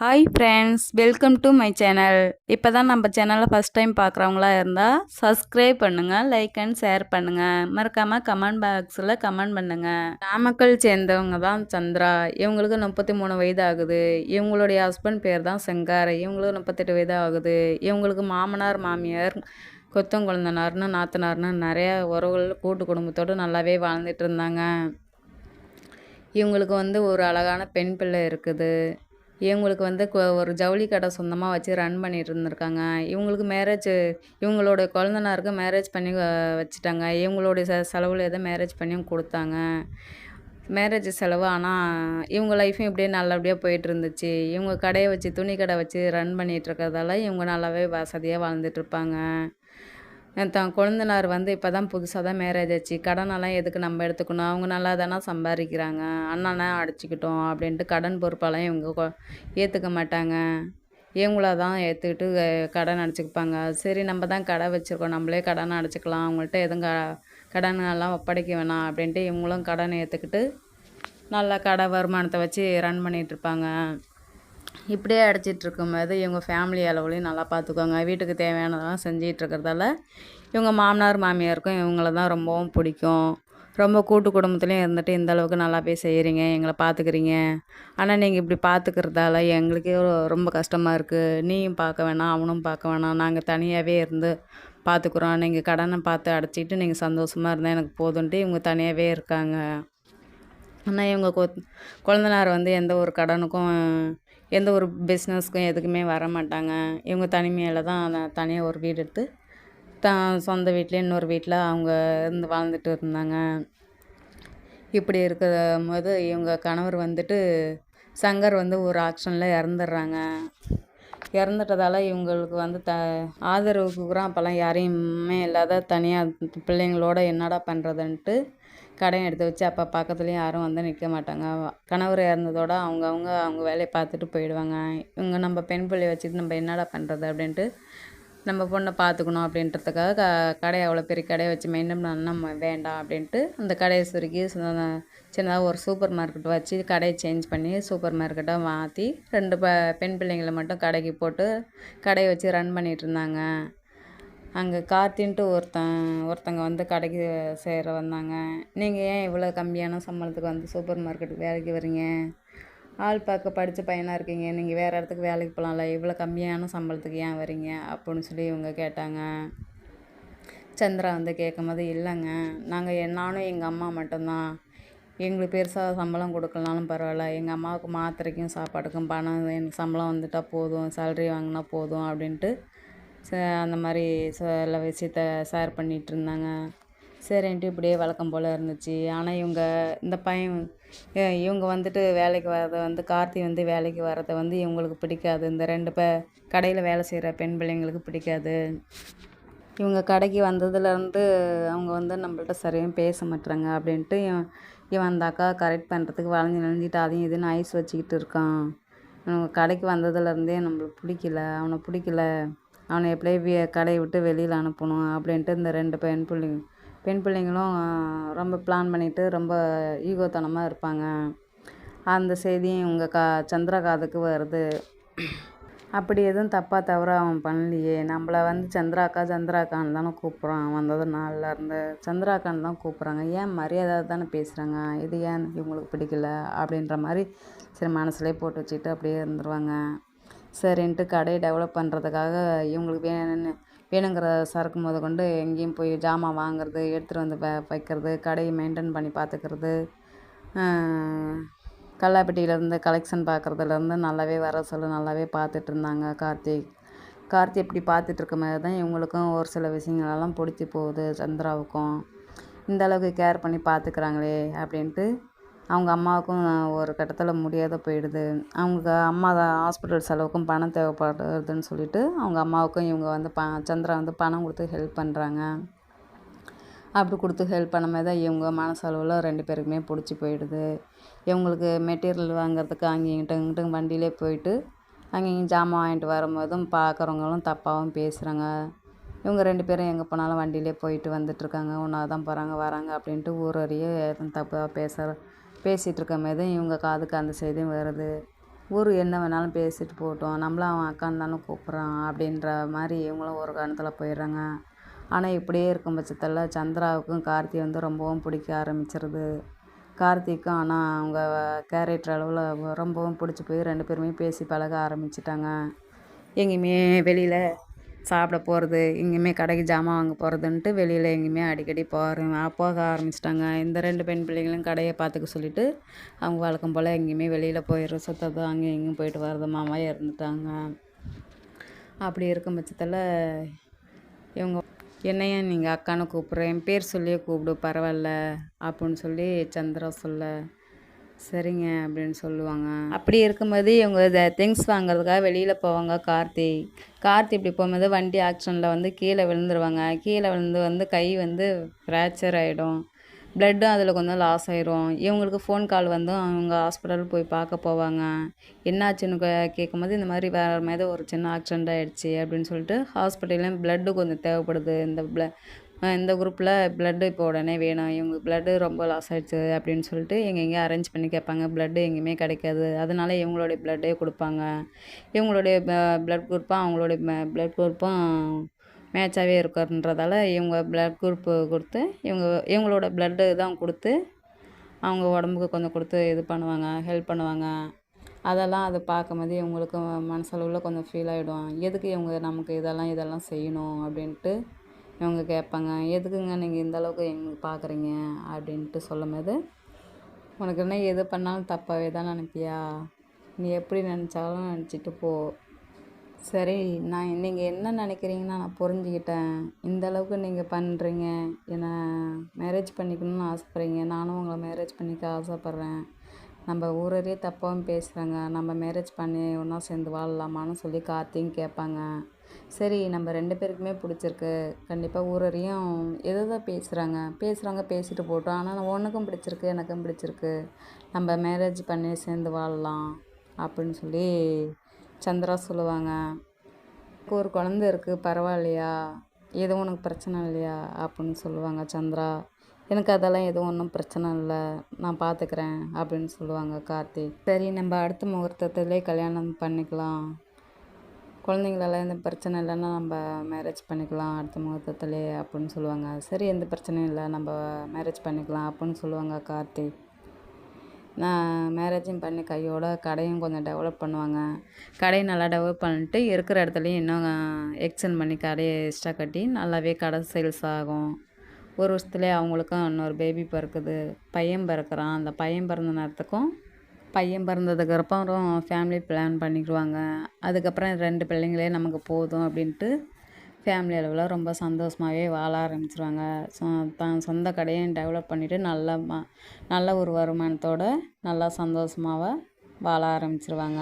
Hi friends welcome to my channel இப்போ தான் நம்ம சேனலை ஃபஸ்ட் டைம் பார்க்குறவங்களா இருந்தால் சப்ஸ்கிரைப் பண்ணுங்கள் லைக் அண்ட் ஷேர் பண்ணுங்கள் மறக்காமல் கமெண்ட் பாக்ஸில் கமெண்ட் பண்ணுங்கள் நாமக்கல் சேர்ந்தவங்க தான் சந்திரா. இவங்களுக்கு முப்பத்தி மூணு வயது ஆகுது இவங்களுடைய ஹஸ்பண்ட் பேர் தான் செங்கார். இவங்களுக்கு முப்பத்தெட்டு வயது ஆகுது இவங்களுக்கு மாமனார் மாமியார் கொத்தங்குழந்தனார்னு நாத்தனார்னு நிறையா உறவுகள் கூட்டு குடும்பத்தோடு நல்லாவே வாழ்ந்துட்டு இருந்தாங்க. இவங்களுக்கு வந்து ஒரு அழகான பெண் பிள்ளை இருக்குது. இவங்களுக்கு வந்து ஒரு ஜவுளி கடை சொந்தமாக வச்சு ரன் பண்ணிட்டு இருந்திருக்காங்க இவங்களுக்கு மேரேஜ் இவங்களோட குழந்தனாருக்கு மேரேஜ் பண்ணி வச்சுட்டாங்க. இவங்களுடைய செ செலவில் எதோ மேரேஜ் பண்ணியும் கொடுத்தாங்க. மேரேஜ் செலவு ஆனால் இவங்க லைஃப்பும் இப்படியே நல்லபடியாக போயிட்டு இருந்துச்சு இவங்க கடையை வச்சு துணி கடை வச்சு ரன் பண்ணிகிட்டு இருக்கிறதால இவங்க நல்லாவே வசதியாக வாழ்ந்துட்டுருப்பாங்க. தான் கொழுந்தனார் வந்து இப்போ தான் புதுசாக தான் மேரேஜ் ஆச்சு. கடனெல்லாம் எதுக்கு நம்ம எடுத்துக்கணும்? அவங்க நல்லா தானே சம்பாதிக்கிறாங்க. அண்ணனை அடிச்சுக்கிட்டோம் அப்படின்ட்டு கடன் பொறுப்பெல்லாம் இவங்க ஏற்றுக்க மாட்டாங்க. இவங்கள தான் ஏற்றுக்கிட்டு கடன் அடைச்சிப்பாங்க சரி நம்ம தான் கடை வச்சுருக்கோம். நம்மளே கடன் அடைச்சிக்கலாம். அவங்கள்ட்ட எதுவும் க கடனெல்லாம் ஒப்படைக்க வேணாம் அப்படின்ட்டு இவங்களும் கடன் ஏற்றுக்கிட்டு நல்லா கடை வருமானத்தை வச்சு ரன் பண்ணிகிட்ருப்பாங்க இப்படியே அடைச்சிட்டு இருக்கும்போது இவங்க ஃபேமிலி அளவுலையும் நல்லா பார்த்துக்குவாங்க வீட்டுக்கு தேவையானதெல்லாம் செஞ்சிகிட்டு இருக்கிறதால இவங்க மாமனார் மாமியாருக்கும் இவங்கள தான் ரொம்பவும் பிடிக்கும். ரொம்ப கூட்டு குடும்பத்துலேயும் இருந்துட்டு இந்த அளவுக்கு நல்லா போய் செய்கிறீங்க எங்களை பார்த்துக்கிறீங்க. ஆனால் நீங்கள் இப்படி பார்த்துக்கிறதால எங்களுக்கே ரொம்ப கஷ்டமாக இருக்குது நீயும் பார்க்க வேணாம் அவனும் பார்க்க வேணாம். நாங்கள் தனியாகவே இருந்து பார்த்துக்குறோம். நீங்கள் கடனை பார்த்து அடைச்சிட்டு நீங்கள் சந்தோஷமாக இருந்தால் எனக்கு போதுன்ட்டு இவங்க தனியாகவே இருக்காங்க. ஆனால் இவங்க கொ குழந்தனார் வந்து எந்த ஒரு கடனுக்கும் எந்த ஒரு பிஸ்னஸ்க்கும் எதுக்குமே வர மாட்டாங்க இவங்க தனிமையில் தான் தனியாக ஒரு வீடு எடுத்து த சொந்த வீட்டிலே இன்னொரு வீட்டில் அவங்க இருந்து வாழ்ந்துட்டு இருந்தாங்க. இப்படி இருக்கிற போது இவங்க கணவர் வந்துட்டு சங்கர் வந்து ஒரு ஆக்ஷனில் இறந்துடுறாங்க. இறந்துட்டதால இவங்களுக்கு வந்து த ஆதரவுக்கு கூட அப்போல்லாம் யாரையுமே இல்லாத தனியாக பிள்ளைங்களோட என்னடா பண்ணுறதுன்ட்டு கடையை எடுத்து வச்சு அப்போ பக்கத்துலேயும் யாரும் வந்து நிற்க மாட்டாங்க. கணவர் இறந்ததோட அவங்கவுங்க அவங்க வேலையை பார்த்துட்டு போயிடுவாங்க. இவங்க நம்ம பெண் பிள்ளைய வச்சுட்டு நம்ம என்னடா பண்ணுறது அப்படின்ட்டு நம்ம பொண்ணை பார்த்துக்கணும் அப்படின்றதுக்காக க கடையை அவ்வளோ பெரிய கடையை வச்சு மெயின்டைன் பண்ண நம்ம வேண்டாம் அப்படின்ட்டு அந்த கடையை சுருக்கி சின்னதாக ஒரு சூப்பர் மார்க்கெட் வச்சு கடையை சேஞ்ச் பண்ணி சூப்பர் மார்க்கெட்டாக மாற்றி ரெண்டு ப பெண் பிள்ளைங்களை மட்டும் கடைக்கு போட்டு கடையை வச்சு ரன் பண்ணிகிட்டு இருந்தாங்க. அங்கே கார்த்தின்ட்டு ஒருத்தன் ஒருத்தங்க வந்து கடைக்கு சேர வந்தாங்க. நீங்கள் ஏன் இவ்வளோ கம்மியான சம்பளத்துக்கு வந்து சூப்பர் மார்க்கெட்டுக்கு வேலைக்கு வரீங்க? ஆள் பார்க்க படித்த பையனாக இருக்கீங்க. நீங்கள் வேறு இடத்துக்கு வேலைக்கு போகலாம்ல. இவ்வளோ கம்மியான சம்பளத்துக்கு ஏன் வரீங்க? அப்படின்னு சொல்லி இவங்க கேட்டாங்க. சந்திரா வந்து கேட்கும் போது இல்லைங்க. நாங்கள் நானும் எங்கள் அம்மா மட்டும்தான். எங்களுக்கு பெருசாக சம்பளம் கொடுக்கலனாலும் பரவாயில்ல. எங்கள் அம்மாவுக்கு மாத்திரைக்கும் சாப்பாடுக்கும் பணம் எனக்கு சம்பளம் வந்துட்டால் போதும். சேல்ரி வாங்கினா போதும் அப்படின்ட்டு ச அந்த மாதிரி சில விஷயத்த ஷேர் பண்ணிகிட்ருந்தாங்க சரின்ட்டு இப்படியே வழக்கம் போல் இருந்துச்சு. ஆனால் இவங்க இந்த பையன் இவங்க வந்துட்டு வேலைக்கு வர்றதை வந்து கார்த்தி வந்து வேலைக்கு வர்றதை வந்து இவங்களுக்கு பிடிக்காது. இந்த ரெண்டு பே கடையில் வேலை செய்கிற பெண் பிள்ளைங்களுக்கு பிடிக்காது. இவங்க கடைக்கு வந்ததுலேருந்து அவங்க வந்து நம்மள்ட்ட சரியாக பேச மாட்டுறாங்க அப்படின்ட்டு இவன் இவன் அந்த அக்கா கரெக்ட் பண்ணுறதுக்கு வளைஞ்சி நெளிஞ்சிட்டு அதையும் இதுன்னு ஐஸ் வச்சுக்கிட்டு இருக்கான். கடைக்கு வந்ததுலேருந்தே நம்மளுக்கு பிடிக்கல. அவனை பிடிக்கல. அவனை எப்படியே கடையை விட்டு வெளியில் அனுப்பணும் அப்படின்ட்டு இந்த ரெண்டு பெண் பிள்ளைங்க பெண் பிள்ளைங்களும் ரொம்ப பிளான் பண்ணிவிட்டு ரொம்ப ஈகோத்தனமாக இருப்பாங்க. அந்த செய்தியும் இவங்க கா சந்திரா காதுக்கு வருது. அப்படி எதுவும் தப்பாக தவிர அவன் பண்ணலையே. நம்மள வந்து சந்திராக்கா சந்திராக்கான்னு தானே கூப்பிட்றான். வந்தது நாளிலருந்து சந்திராக்கான்னு தான் கூப்பிட்றாங்க. ஏன் மரியாதை தானே பேசுகிறாங்க இது ஏன் இவங்களுக்கு பிடிக்கல? அப்படின்ற மாதிரி சரி மனசுலேயே போட்டு வச்சுக்கிட்டு அப்படியே இருந்துருவாங்க. சரின்ட்டு கடையை டெவலப் பண்ணுறதுக்காக இவங்களுக்கு வேணும்னு வேணுங்கிற சரக்கு முத கொண்டு எங்கேயும் போய் ஜாமான் வாங்குறது எடுத்துகிட்டு வந்து வ வைக்கிறது கடையை மெயின்டைன் பண்ணி பார்த்துக்கிறது கல்லாப்பட்டியிலேருந்து கலெக்ஷன் பார்க்குறதுலேருந்து நல்லாவே வர சொல்ல நல்லாவே பார்த்துட்டு இருந்தாங்க கார்த்திக் கார்த்தி இப்படி பார்த்துட்ருக்க மாதிரி தான் இவங்களுக்கும் ஒரு சில விஷயங்களெல்லாம் பிடிச்சி போகுது சந்திராவுக்கும். இந்த அளவுக்கு கேர் பண்ணி பார்த்துக்கிறாங்களே அப்படின்ட்டு அவங்க அம்மாவுக்கும் ஒரு கட்டத்தில் முடியாத போயிடுது. அவங்க அம்மா ஹாஸ்பிட்டல் செலவுக்கும் பணம் தேவைப்படுதுன்னு சொல்லிட்டு அவங்க அம்மாவுக்கும் இவங்க வந்து ப சந்திரா வந்து பணம் கொடுத்து ஹெல்ப் பண்ணுறாங்க அப்படி கொடுத்து ஹெல்ப் பண்ண தான் இவங்க மனசளவில் ரெண்டு பேருக்குமே பிடிச்சி போயிடுது. இவங்களுக்கு மெட்டீரியல் வாங்குறதுக்கு அங்கே இங்கிட்ட இங்கிட்ட வண்டியிலே போயிட்டு அங்கே இங்கே ஜாமான் வாங்கிட்டு வரும்போதும் பார்க்குறவங்களும் தப்பாகவும் பேசுகிறாங்க இவங்க ரெண்டு பேரும் எங்கே போனாலும் வண்டியிலே போயிட்டு வந்துட்டுருக்காங்க ஒன்றா தான் போகிறாங்க வராங்க அப்படின்ட்டு ஊர் எதுவும் தப்பாக பேசுகிற பேசிகிட்டு இருக்க மாதிரி இவங்க காதுக்கு அந்த செய்தியும் வருது. ஊர் என்ன வேணாலும் பேசிட்டு போகட்டும். நம்மளும் அவன் அக்கான்னு தானே கூப்பிட்றான் அப்படின்ற மாதிரி இவங்களும் ஒரு கணத்தில் போயிடுறாங்க. ஆனால் இப்படியே இருக்கும் பட்சத்தில் சந்திராவுக்கும் கார்த்தி வந்து ரொம்பவும் பிடிக்க ஆரம்பிச்சிருது. கார்த்திக்கும் ஆனால் அவங்க கேரக்டர் அளவில் ரொம்பவும் பிடிச்சி போய் ரெண்டு பேருமே பேசி பழக ஆரம்பிச்சிட்டாங்க. எங்கேயுமே வெளியில் சாப்பிட போகிறது எங்கேயுமே கடைக்கு ஜாமான் வாங்க போகிறதுன்ட்டு வெளியில் எங்கேயுமே அடிக்கடி போகிறேன் போக ஆரம்பிச்சிட்டாங்க. இந்த ரெண்டு பெண் பிள்ளைங்களும் கடையை பார்த்துக்க சொல்லிவிட்டு அவங்க வழக்கம் போல் எங்கேயுமே வெளியில் போயிடுற சுத்தது அங்கேயும் இங்கேயும் போயிட்டு வர்றது மாமா இருந்துட்டாங்க அப்படி இருக்கும் பட்சத்தில் இவங்க என்னையா நீங்கள் அக்கான்னு கூப்பிட்றேன் என் பேர் சொல்லியே கூப்பிடு பரவாயில்ல அப்படின்னு சொல்லி சந்திரா சொல்ல சரிங்க அப்படின்னு சொல்லுவாங்க. அப்படி இருக்கும்போது இவங்க இதை திங்ஸ் வாங்குறதுக்காக வெளியில் போவாங்க கார்த்தி. கார்த்தி இப்படி போகும்போது வண்டி ஆக்சிடெண்ட்டில் வந்து கீழே விழுந்துருவாங்க. கீழே விழுந்து வந்து கை வந்து ஃப்ராக்சர் ஆகிடும் ப்ளட்டும் அதில் கொஞ்சம் லாஸ் ஆயிரும். இவங்களுக்கு ஃபோன் கால் வந்தும் அவங்க ஹாஸ்பிட்டல் போய் பார்க்க போவாங்க. என்னாச்சுன்னு கேட்கும்போது இந்த மாதிரி வேறு மாதிரி ஒரு சின்ன ஆக்சிடெண்ட் ஆகிடுச்சி அப்படின்னு சொல்லிட்டு ஹாஸ்பிட்டல்லையும் ப்ளட்டு கொஞ்சம் தேவைப்படுது. இந்த ப்ள இந்த குரூப்பில் ப்ளட்டு இப்போ உடனே வேணும். இவங்க ப்ளட்டு ரொம்ப லாஸ் ஆகிடுச்சு அப்படின்னு சொல்லிட்டு எங்கெங்கே அரேஞ்ச் பண்ணி கேட்பாங்க. ப்ளட்டு எங்கேயுமே கிடைக்காது. அதனால இவங்களுடைய ப்ளட்டே கொடுப்பாங்க. இவங்களுடைய ப்ளட் குரூப்பும் அவங்களுடைய ப்ளட் குரூப்பும் மேட்சாகவே இருக்கிறன்றதால இவங்க ப்ளட் குரூப்பு கொடுத்து இவங்க இவங்களோட ப்ளட்டு தான் கொடுத்து அவங்க உடம்புக்கு கொஞ்சம் கொடுத்து இது பண்ணுவாங்க ஹெல்ப் பண்ணுவாங்க. அதெல்லாம் அதை பார்க்கும்போது இவங்களுக்கு மனசளவில் கொஞ்சம் ஃபீல் ஆகிடும் எதுக்கு இவங்க நமக்கு இதெல்லாம் இதெல்லாம் செய்யணும் அப்படின்ட்டு இவங்க கேட்பாங்க எதுக்குங்க நீங்கள் இந்த அளவுக்கு எங்களுக்கு பார்க்குறீங்க அப்படின்ட்டு சொல்லும்போது உனக்கு என்ன எது பண்ணாலும் தப்பாகவே தான் நினைப்பியா? நீ எப்படி நினச்சாலும் நினச்சிட்டு போ. சரி நான் நீங்கள் என்ன நினைக்கிறீங்கன்னா நான் புரிஞ்சுக்கிட்டேன். இந்த அளவுக்கு நீங்கள் பண்ணுறீங்க என்னை மேரேஜ் பண்ணிக்கணும்னு ஆசைப்பட்றீங்க. நானும் உங்களை மேரேஜ் பண்ணிக்க ஆசைப்பட்றேன். நம்ம ஊரரே தப்பாகவும் பேசுகிறாங்க நம்ம மேரேஜ் பண்ணி ஒன்றா சேர்ந்து வாழலாமான்னு சொல்லி கார்த்தியும் கேட்பாங்க. சரி நம்ம ரெண்டு பேருக்குமே பிடிச்சிருக்கு. கண்டிப்பாக ஊரறியும் எதை தான் பேசுகிறாங்க பேசுகிறாங்க பேசிட்டு போட்டோம். ஆனால் உனக்கும் பிடிச்சிருக்கு எனக்கும் பிடிச்சிருக்கு. நம்ம மேரேஜ் பண்ணி சேர்ந்து வாழலாம் அப்படின்னு சொல்லி சந்திரா சொல்லுவாங்க. இப்போ ஒரு குழந்த இருக்குது பரவாயில்லையா? எதுவும் உனக்கு பிரச்சனை இல்லையா? அப்படின்னு சொல்லுவாங்க சந்திரா. எனக்கு அதெல்லாம் எதுவும் ஒன்றும் பிரச்சனை இல்லை. நான் பார்த்துக்கிறேன் அப்படின்னு சொல்லுவாங்க கார்த்திக் சரி நம்ம அடுத்த முகூர்த்தத்துலேயே கல்யாணம் பண்ணிக்கலாம். குழந்தைங்களெல்லாம் எந்த பிரச்சனை இல்லைன்னா நம்ம மேரேஜ் பண்ணிக்கலாம் அடுத்த முகூர்த்தத்துலேயே அப்படின்னு சொல்லுவாங்க. சரி எந்த பிரச்சனையும் இல்லை. நம்ம மேரேஜ் பண்ணிக்கலாம் அப்படின்னு சொல்லுவாங்க கார்த்திக் நான் மேரேஜும் பண்ணி கையோட கடையும் கொஞ்சம் டெவலப் பண்ணுவாங்க. கடையை நல்லா டெவலப் பண்ணிட்டு இருக்கிற இடத்துலையும் இன்னும் எக்ஸ்டெண்ட் பண்ணி கடையை எக்ஸ்ட்ரா கட்டி நல்லாவே கடை சேல்ஸ் ஆகும். ஒரு வருஷத்துலேயே அவங்களுக்கும் இன்னொரு பேபி பிறக்குது. பையன் பிறக்கிறான். அந்த பையன் பிறந்த நேரத்துக்கும் பையன் பிறந்ததுக்கு அப்புறம் ஃபேமிலி பிளான் பண்ணிக்குவாங்க அதுக்கப்புறம் ரெண்டு பிள்ளைங்களே நமக்கு போதும் அப்படின்ட்டு ஃபேமிலி அளவில் ரொம்ப சந்தோஷமாகவே வாழ ஆரம்பிச்சிருவாங்க. சொ தான் சொந்த கடையும் டெவலப் பண்ணிவிட்டு நல்ல ம நல்ல ஒரு வருமானத்தோடு நல்லா சந்தோஷமாக வாழ ஆரம்பிச்சிருவாங்க.